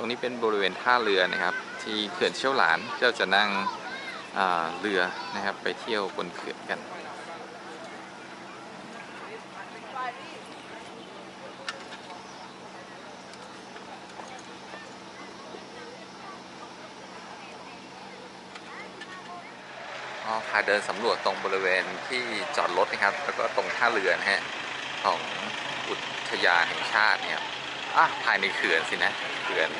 ตรงนี้เป็นบริเวณท่าเรือนะครับ ที่เขื่อนเชี่ยวหลานเราจะนั่งเรือนะครับไปเที่ยวบนเขื่อนกันพาเดินสำรวจตรงบริเวณที่จอดรถนะครับ แล้วก็ตรงท่าเรือนะฮะของอุทยานแห่งชาติเนี่ย อะภายในเขื่อนสินะเขื่อน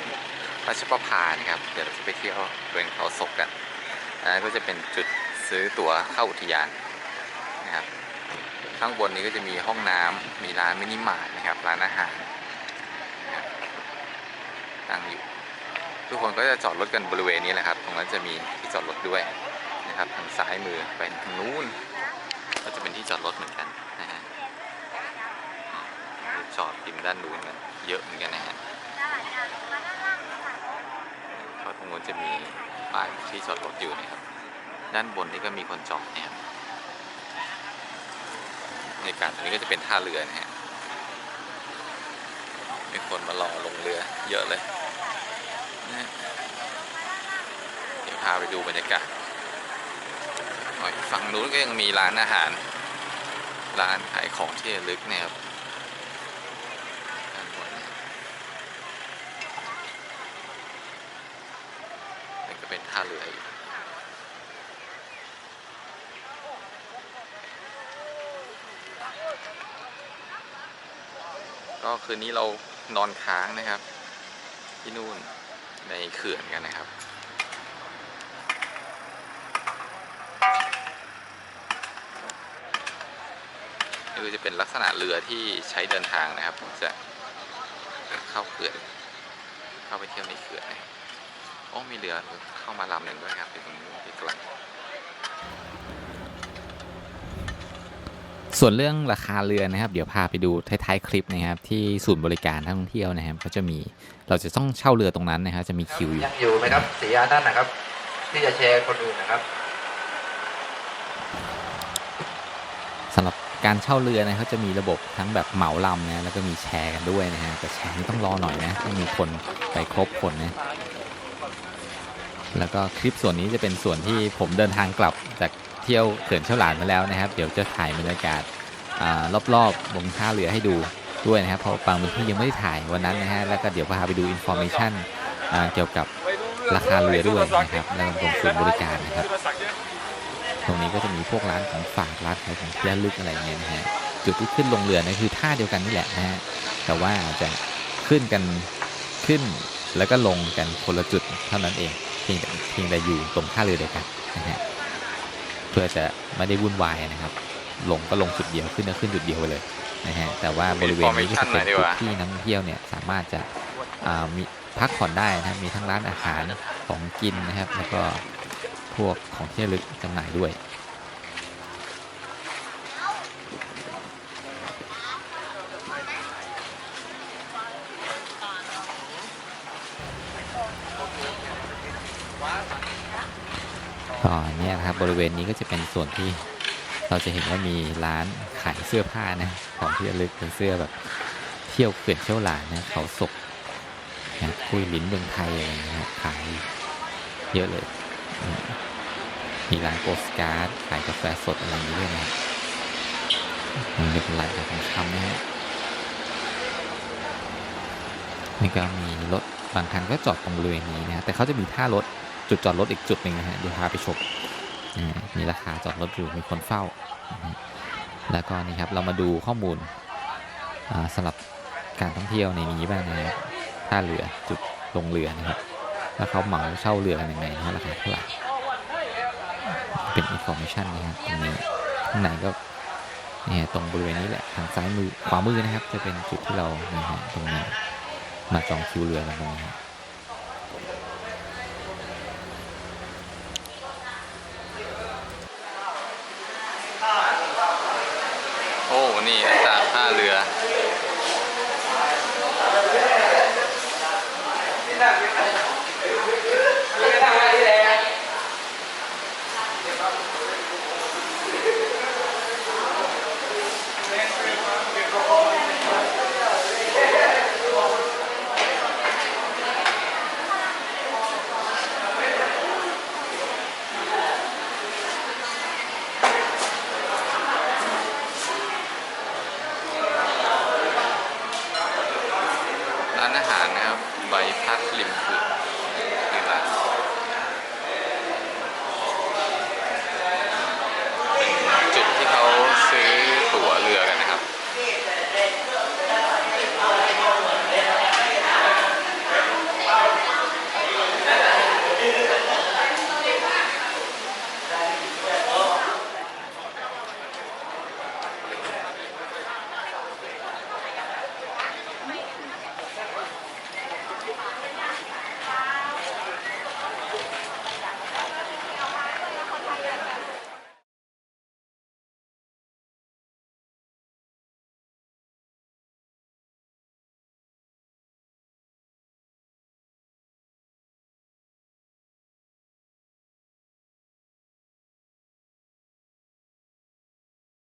ราชประภานะครับ เดี๋ยวเราจะไปเที่ยวบริเวณเขาศกกันอันนั้นก็จะเป็นจุดซื้อตั๋วเข้าอุทยานนะครับ ข้างบนนี้ก็จะมีห้องน้ำมีร้านมินิมาร์ทนะครับ ร้านอาหารนะครับตั้งอยู่ ทุกคนก็จะจอดรถกันบริเวณนี้แหละครับ ตรงนั้นจะมีที่จอดรถด้วยนะครับ ทางซ้ายมือไปทางนู้น ก็จะเป็นที่จอดรถเหมือนกันนะฮะ จอดริมด้านนู้นกันเยอะเหมือนกันนะฮะก็ตรงนู้นจะมีป้ายที่จอดรถอยู่นะครับ ด้านบนนี่ก็มีคนจอดนะครับในการตรงนี้ก็จะเป็นท่าเรือนะฮะมีคนมารอลงเรือเยอะเลยนะเดี๋ยวพาไปดูบรรยากาศฝั่งนู้นก็ยังมีร้านอาหาร ร้านขายของที่ระลึกนี่ยครับนเนี่ยนี่ก็ เป็นท่าเรืออยู่ก็คืนนี้เรานอนค้างนะครับ ที่นู่นในเขื่อนกันนะครับนี่ก็จะเป็นลักษณะเรือที่ใช้เดินทางนะครับ จะเข้าเขื่อน เข้าไปเที่ยวในเขื่อนนะครับ โอ้มีเรือเข้ามาลำหนึ่งด้วยครับอยู่ตรงนู้นที่กลางส่วนเรื่องราคาเรือนะครับ เดี๋ยวพาไปดูท้ายๆคลิปนะครับ ที่ศูนย์บริการนักท่องเที่ยวนะครับก็จะมีเราจะต้องเช่าเรือตรงนั้นนะครับ จะมีคิวอยู่ยังอยู่ไหมครับสีอานั่นนะครับ ที่จะแชร์คนอื่นนะครับสำหรับการเช่าเรือนะเขาจะมีระบบทั้งแบบเหมาลำนะแล้วก็มีแชร์กันด้วยนะฮะแต่แชร์นี่ต้องรอหน่อยนะต้องมีคนไปครบคนนะ แล้วก็คลิปส่วนนี้จะเป็นส่วนที่ผมเดินทางกลับจากเที่ยวเขื่อนเชี่ยวหลานมาแล้วนะครับ เดี๋ยวจะถ่ายบรรยากาศอรอบๆบนท่าเรือให้ดูด้วยนะครับเพราะบางพื้นที่ยังไม่ได้ถ่ายวันนั้นนะฮะแล้วก็เดี๋ยวพาไปดูอินโฟมชันเกี่ยวกับราคาเรือด้วยนะครับแล้วก็ตรงศูนบริการนะครับ ตรงนี้ก็จะมีพวกร้านของฝากร้านขายของที่ระลึกอะไรเงี้ยนะฮะจุดที่ขึ้นลงเรือเนี่ยคือท่าเดียวกันนี่แหละนะฮะแต่ว่าจะขึ้นกันขึ้นแล้วก็ลงกันคนละจุดเท่านั้นเอง พียงแต่เพียงแต่อยู่ตรงท่าเรือเดียวกันนะฮะเพื่อจะไม่ได้วุ่นวายนะครับ ลงก็ลงจุดเดียวขึ้นก็ขึ้นจุดเดียวไปเลยนะฮะแต่ว่าบริเวณนี้ก็จะเป็นจุดที่นักท่องเที่ยวเนี่ยสามารถจะอ่ามีพักผ่อนได้นะครับมีทั้งร้านอาหารของกินนะครับ แล้วก็พวกของที่ระลึกจำหน่ายด้วย ก็เนี่ยนะครับบริเวณนี้ก็จะเป็นส่วนที่เราจะเห็นว่ามีร้านขายเสื้อผ้านะของที่ระลึกเป็นเสื้อแบบเที่ยวเขื่อนเชี่ยวหลานนะเขาศกนะคุยลิ้นเมืองไทยอะไรอย่างเงี้ยครับขายเยอะเลยมีร้านโปสการ์ดขายกาแฟสดอะไรอย่างนี้ด้วยนะนี่เป็นร้านขายของชำนะฮะนี่ก็มีรถบางคันก็จอดตรงบริเวณนี้นะแต่เขาจะมีท่ารถ จุดจอดรถอีกจุดหนึ่งนะฮะเดี๋ยวพาไปชมอ่ามีราคาจอดรถอยู่มีคนเฝ้า แล้วก็นี่ครับเรามาดูข้อมูลอ่าสำหรับการท่องเที่ยวในนี้บ้างนะครับท่าเรือจุดลงเรือนะครับแล้วเขาเหมาเช่าเรือกันยังไงนะราคาเท่าไหร่เป็นอินโฟมชันนะครับตรงนี้ข้างในก็เนี่ยตรงบริเวณนี้แหละทางซ้ายมือขวามือนะครับ จะเป็นจุดที่เรานะฮะตรงนี้มาจองคิวเรือกันตรงนี้ โอ้ นี่ตามท่าเรือ น ร้านอาหารนะครับ ใบพัดริมเขื่อน